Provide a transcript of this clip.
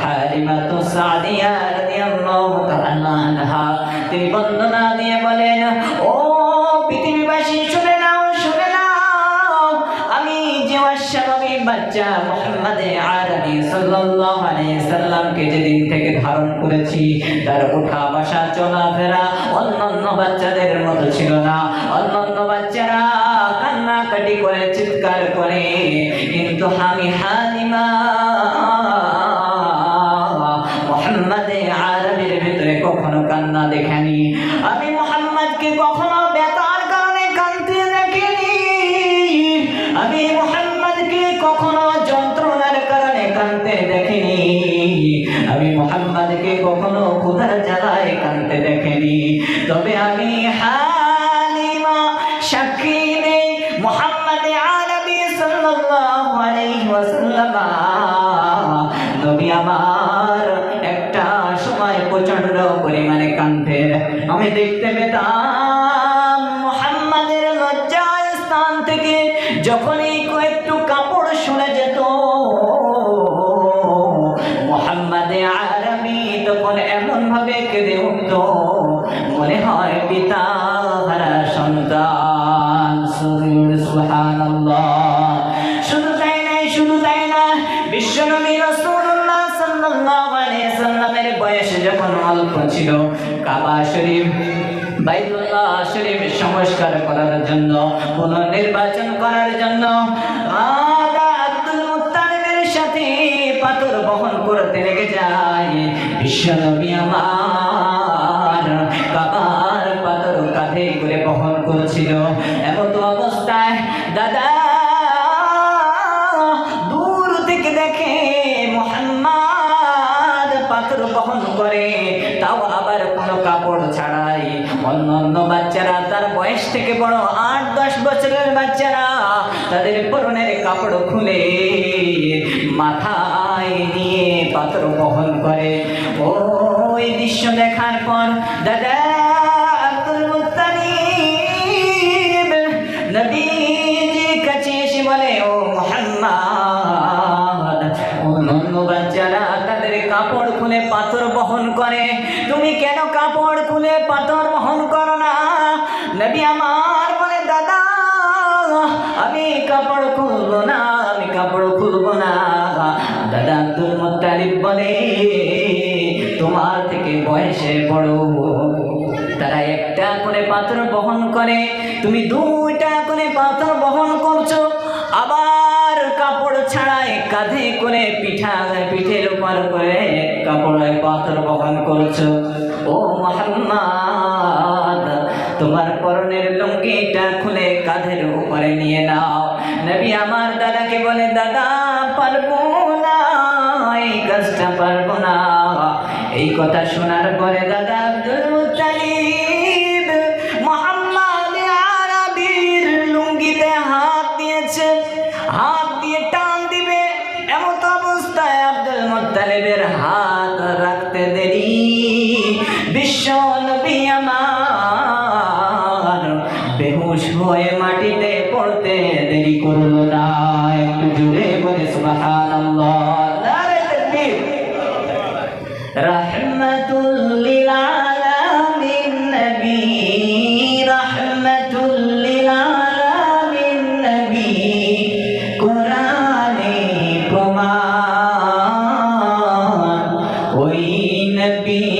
হালিমাতু সাদিয়া রাদিয়াল্লাহু তাআলা আনহা। তিনি বন্দনা দিয়ে বলেন যেদিন থেকে ধারণ করেছি, তার ওঠা বসা চলাফেরা অন্যান্য বাচ্চাদের মতো ছিল না। অন্যান্য বাচ্চারা কান্নাকাটি করে, চিৎকার করে, কিন্তু আমি হালিমা মোহাম্মদ আরবির ভিতরে কখনো কান্না দেখেনি। আমি মোহাম্মদকে কখনো বেতার কারণে কানতে দেখিনি। আমি মোহাম্মদকে কখনো যন্ত্রণার কারণে কানতে দেখিনি। আমি মোহাম্মদকে কখনো ক্ষুধার জ্বালায় কানতে দেখিনি। তবে আমি হালিমা সাক্ষী নেই মোহাম্মদ আরবি সাল্লাল্লাহু আলাইহি ওয়াসাল্লাম। নবী আমার পরিমাণে কান্দে আমি দেখতে পেতাম মোহাম্মদের লজ্জায় স্থান থেকে যখনই কয়েকটু কাপড় শুনে যেত। মোহাম্মদে আরবি তখন এমন ভাবে কেঁদে উঠত। মনে হয় পিতা হারা সন্তান। সুবহানাল্লাহ। ছিল? কাবা শরীফ, বাইতুল্লাহ শরীফ সংস্কার করার জন্য, পুনর্নির্বাচন করার জন্য সাথে পাথর বহন করতে লেগে যায়। বিশ্বনবী আমার বাচ্চারা, তার বয়স থেকে বড় আট দশ বছরের বাচ্চারা তাদের পরনের কাপড় খুলে মাথায় নিয়ে পাথর বহন করে। ওই দৃশ্য দেখার পর দাদা কাপড় খুলে পাথর বহন করে। তুমি কেন কাপড় খুলে পাথর নবী আমার বলে, দাদা, আমি কাপড় খুলবো না, আমি কাপড় খুলবো না। দাদা আব্দুল মুত্তালিব বলে, তোমার থেকে বয়সে বড় তারা একটা করে পাথর বহন করে, তুমি দুইটা করে পাথর বহন করছ, আবার কাপড় ছাড়াই কাঁধে করে পিঠা, পিঠের উপর করে কাপড়ে পাথর বহন করছ। ও মোহাম্মদ তোমার পরনের লুঙ্গিটা খুলে কাঁধের উপরে নিয়ে নাও। নবী আমার দাদাকে বলে, দাদা, পারব না, এই কাজটা পারব না। এই কথা শোনার পরে দাদা লুঙ্গিতে হাত দিয়েছে। হাত দিয়ে টান দিবে অবস্থায় আব্দুল হাত রাখতে سبحان الله. نعم نار التكبير رحمة للعالمين نبي. رحمة للعالمين نبي. قرآني قمان وي نبي.